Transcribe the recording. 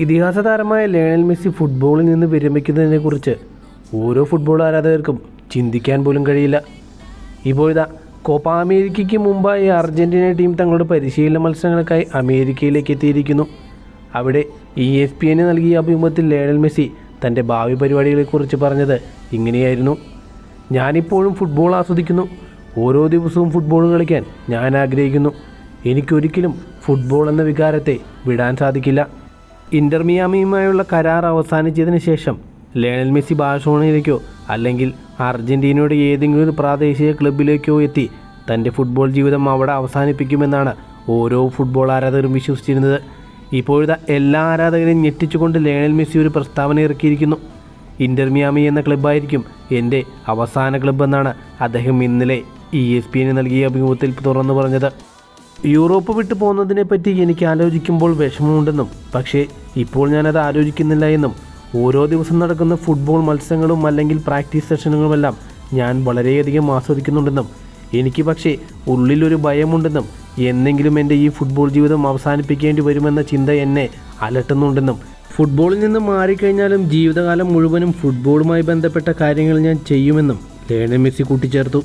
ഇതിഹാസ താരമായ Lionel Messi ഫുട്ബോളിൽ നിന്ന് വിരമിക്കുന്നതിനെക്കുറിച്ച് ഓരോ ഫുട്ബോൾ ആരാധകർക്കും ചിന്തിക്കാൻ പോലും കഴിയില്ല. ഇപ്പോഴിതാ കോപ്പ അമേരിക്കയ്ക്ക് മുമ്പായി അർജന്റീന ടീം തങ്ങളുടെ പരിശീലന മത്സരങ്ങൾക്കായി അമേരിക്കയിലേക്ക് എത്തിയിരിക്കുന്നു. അവിടെ ഇ എഫ് പി എന് നൽകിയ അഭിമുഖത്തിൽ ലയണൽ മെസ്സി തന്റെ ഭാവി പരിപാടികളെക്കുറിച്ച് പറഞ്ഞത് ഇങ്ങനെയായിരുന്നു. ഞാനിപ്പോഴും ഫുട്ബോൾ ആസ്വദിക്കുന്നു. ഓരോ ദിവസവും ഫുട്ബോൾ കളിക്കാൻ ഞാൻ ആഗ്രഹിക്കുന്നു. എനിക്കൊരിക്കലും ഫുട്ബോൾ എന്ന വികാരത്തെ വിടാൻ സാധിക്കില്ല. ഇന്റർ മിയാമിയുമായുള്ള കരാർ അവസാനിച്ചതിന് ശേഷം ലയണൽ മെസ്സി ബാഴ്സലോണയിലേക്കോ അല്ലെങ്കിൽ അർജന്റീനയുടെ ഏതെങ്കിലും ഒരു പ്രാദേശിക ക്ലബിലേക്കോ എത്തി തന്റെ ഫുട്ബോൾ ജീവിതം അവിടെ അവസാനിപ്പിക്കുമെന്നാണ് ഓരോ ഫുട്ബോൾ ആരാധകരും വിശ്വസിച്ചിരുന്നത്. ഇപ്പോഴത്തെ എല്ലാ ആരാധകരെയും ഞെട്ടിച്ചുകൊണ്ട് ലയണൽ മെസ്സി ഒരു പ്രസ്താവന ഇറക്കിയിരിക്കുന്നു. ഇന്റർ മിയാമി എന്ന ക്ലബ്ബായിരിക്കും എന്റെ അവസാന ക്ലബ്ബ് എന്നാണ് അദ്ദേഹം ഇന്നലെ ഇ എസ് പി നൽകിയ അഭിമുഖത്തിൽ തുറന്നു പറഞ്ഞത്. യൂറോപ്പ് വിട്ടു പോകുന്നതിനെ പറ്റി എനിക്ക് ആലോചിക്കുമ്പോൾ വിഷമമുണ്ടെന്നും പക്ഷേ ഇപ്പോൾ ഞാനത് ആലോചിക്കുന്നില്ല എന്നും ഓരോ ദിവസം നടക്കുന്ന ഫുട്ബോൾ മത്സരങ്ങളും അല്ലെങ്കിൽ പ്രാക്ടീസ് സെഷനുകളുമെല്ലാം ഞാൻ വളരെയധികം ആസ്വദിക്കുന്നുണ്ടെന്നും എനിക്ക് പക്ഷേ ഉള്ളിലൊരു ഭയമുണ്ടെന്നും എന്നെങ്കിലും എന്റെ ഈ ഫുട്ബോൾ ജീവിതം അവസാനിപ്പിക്കേണ്ടി വരുമെന്ന ചിന്ത എന്നെ അലട്ടുന്നുണ്ടെന്നും ഫുട്ബോളിൽ നിന്ന് മാറിക്കഴിഞ്ഞാലും ജീവിതകാലം മുഴുവനും ഫുട്ബോളുമായി ബന്ധപ്പെട്ട കാര്യങ്ങൾ ഞാൻ ചെയ്യുമെന്നും ലയണൽ മെസ്സി കൂട്ടിച്ചേർത്തു.